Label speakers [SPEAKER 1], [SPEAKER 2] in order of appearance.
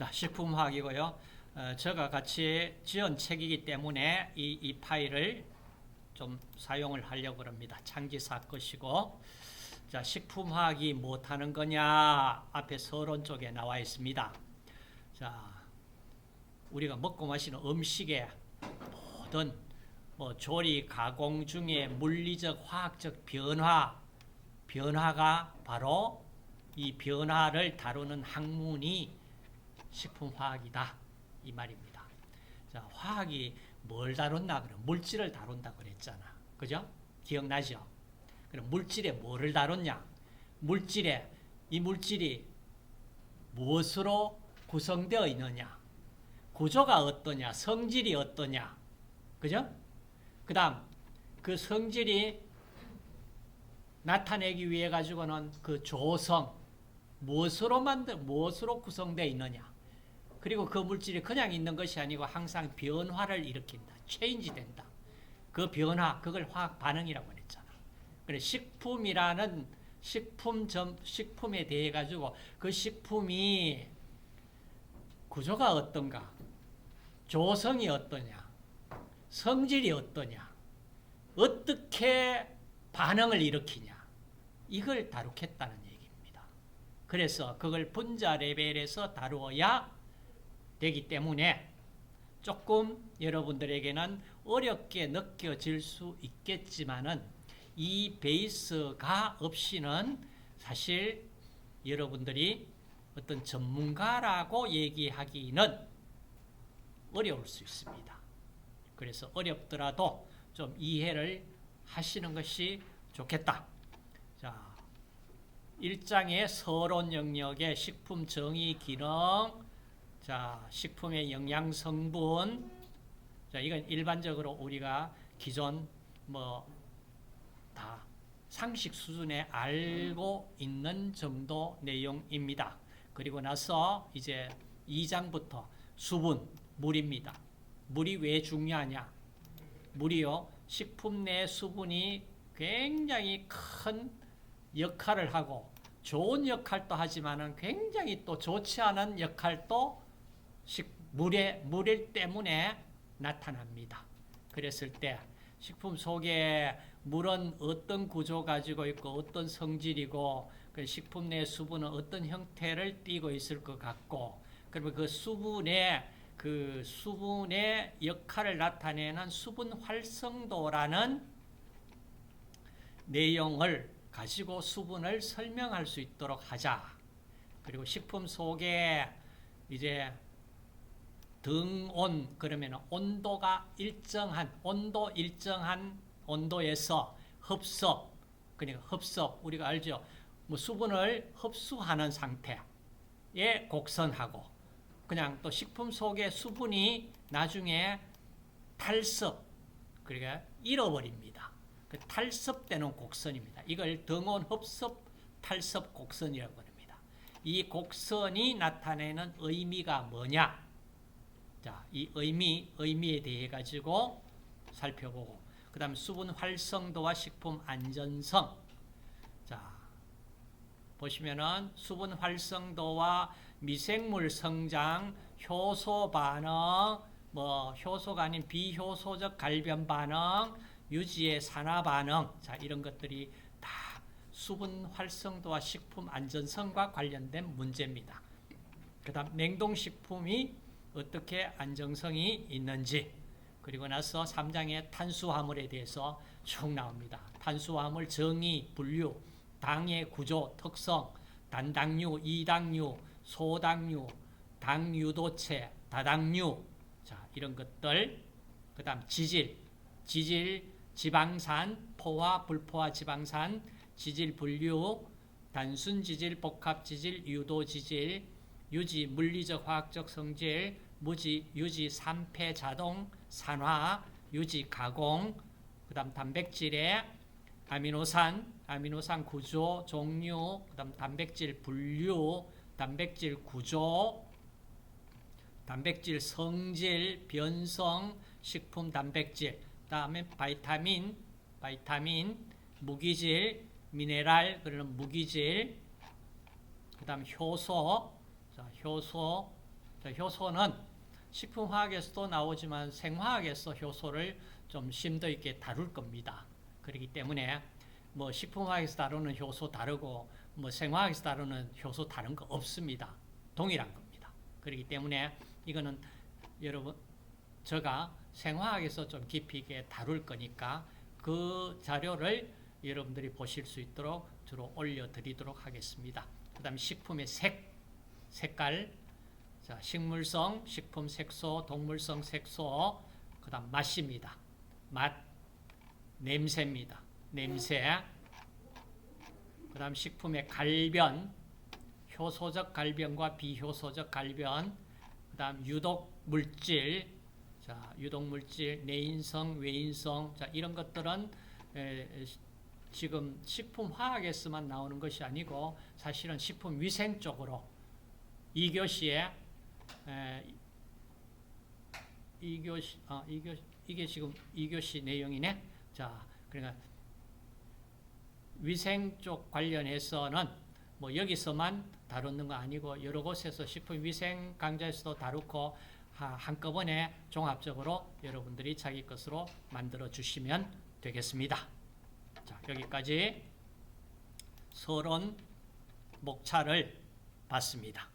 [SPEAKER 1] 자, 식품화학이고요. 어, 제가 같이 지은 책이기 때문에 이, 이 파일을 좀 사용을 하려고 합니다. 창지사 것이고. 자, 식품화학이 못하는 거냐? 앞에 서론 쪽에 나와 있습니다. 자, 우리가 먹고 마시는 음식에 모든 뭐 조리, 가공 중에 물리적, 화학적 변화, 변화가 바로 이 변화를 다루는 학문이 식품화학이다 이 말입니다. 자, 화학이 뭘 다룬다 그래? 물질을 다룬다 그랬잖아. 그죠? 기억나죠? 그럼 물질에 뭐를 다뤘냐? 물질에 이 물질이 무엇으로 구성되어 있느냐? 구조가 어떠냐? 성질이 어떠냐? 그죠? 그다음 그 성질이 나타내기 위해 가지고는 그 조성 무엇으로 만든 무엇으로 구성되어 있느냐? 그리고 그 물질이 그냥 있는 것이 아니고 항상 변화를 일으킨다. 체인지 된다. 그 변화, 그걸 화학 반응이라고 했잖아. 그래 식품이라는 식품 점 식품에 대해 가지고 그 식품이 구조가 어떤가? 조성이 어떠냐? 성질이 어떠냐? 어떻게 반응을 일으키냐? 이걸 다루겠다는 얘기입니다. 그래서 그걸 분자 레벨에서 다루어야 되기 때문에 조금 여러분들에게는 어렵게 느껴질 수 있겠지만은 이 베이스가 없이는 사실 여러분들이 어떤 전문가라고 얘기하기는 어려울 수 있습니다. 그래서 어렵더라도 좀 이해를 하시는 것이 좋겠다. 자, 1장의 서론 영역의 식품 정의 기능, 자, 식품의 영양 성분, 자, 이건 일반적으로 우리가 기존 뭐 다 상식 수준에 알고 있는 정도 내용입니다. 그리고 나서 이제 2장부터 수분, 물입니다. 물이 왜 중요하냐? 물이요, 식품 내 수분이 굉장히 큰 역할을 하고 좋은 역할도 하지만은 굉장히 또 좋지 않은 역할도 식, 물의 물일 때문에 나타납니다. 그랬을 때 식품 속에 물은 어떤 구조 가지고 있고 어떤 성질이고 그 식품 내 수분은 어떤 형태를 띠고 있을 것 같고 그러면 그 수분의 그 수분의 역할을 나타내는 수분 활성도라는 내용을 가지고 수분을 설명할 수 있도록 하자. 그리고 식품 속에 이제 등온 그러면 온도가 일정한 온도 일정한 온도에서 흡섭 그러니까 흡섭 우리가 알죠? 뭐 수분을 흡수하는 상태에 곡선하고 그냥 또 식품 속에 수분이 나중에 탈습 그러니까 잃어버립니다. 그 탈습되는 곡선입니다. 이걸 등온 흡섭 탈습 곡선이라고 합니다. 이 곡선이 나타내는 의미가 뭐냐 자, 이 의미, 의미에 대해 가지고 살펴보고, 그 다음 수분 활성도와 식품 안전성. 자, 보시면은 수분 활성도와 미생물 성장, 효소 반응, 뭐 효소가 아닌 비효소적 갈변 반응, 유지의 산화 반응, 자 이런 것들이 다 수분 활성도와 식품 안전성과 관련된 문제입니다. 그 다음 냉동식품이 어떻게 안정성이 있는지 그리고 나서 3장의 탄수화물에 대해서 쭉 나옵니다. 탄수화물 정의, 분류, 당의 구조, 특성, 단당류, 이당류, 소당류, 당유도체, 다당류 자 이런 것들 그 다음 지질, 지질, 지방산, 포화, 불포화 지방산, 지질 분류, 단순 지질, 복합 지질, 유도 지질, 유지 물리적 화학적 성질, 무지 유지 3폐 자동 산화, 유지 가공, 그 다음 단백질의 아미노산, 아미노산 구조, 종류, 그 다음 단백질 분류, 단백질 구조, 단백질 성질, 변성, 식품 단백질, 다음에 바이타민, 바이타민, 무기질, 미네랄, 그러는 무기질, 그 다음 효소, 자, 효소, 자, 효소는 식품화학에서도 나오지만 생화학에서 효소를 좀 심도 있게 다룰 겁니다. 그렇기 때문에 뭐 식품화학에서 다루는 효소 다르고 뭐 생화학에서 다루는 효소 다른 거 없습니다. 동일한 겁니다. 그렇기 때문에 이거는 여러분 제가 생화학에서 좀 깊이 있게 다룰 거니까 그 자료를 여러분들이 보실 수 있도록 주로 올려드리도록 하겠습니다. 그 다음에 식품의 색, 색깔, 자, 식물성, 식품 색소, 동물성 색소, 그 다음 맛입니다. 맛, 냄새입니다. 냄새, 그 다음 식품의 갈변, 효소적 갈변과 비효소적 갈변, 그 다음 유독 물질, 자, 유독 물질, 내인성, 외인성, 자, 이런 것들은 에, 에, 지금 식품 화학에서만 나오는 것이 아니고 사실은 식품 위생 쪽으로 2교시에 에, 2교시 아, 2교 이게 지금 2교시 내용이네. 자, 그러니까 위생 쪽 관련해서는 뭐 여기서만 다루는 거 아니고 여러 곳에서 식품 위생 강좌에서도 다루고 하- 한꺼번에 종합적으로 여러분들이 자기 것으로 만들어 주시면 되겠습니다. 자, 여기까지 서론 목차를 봤습니다.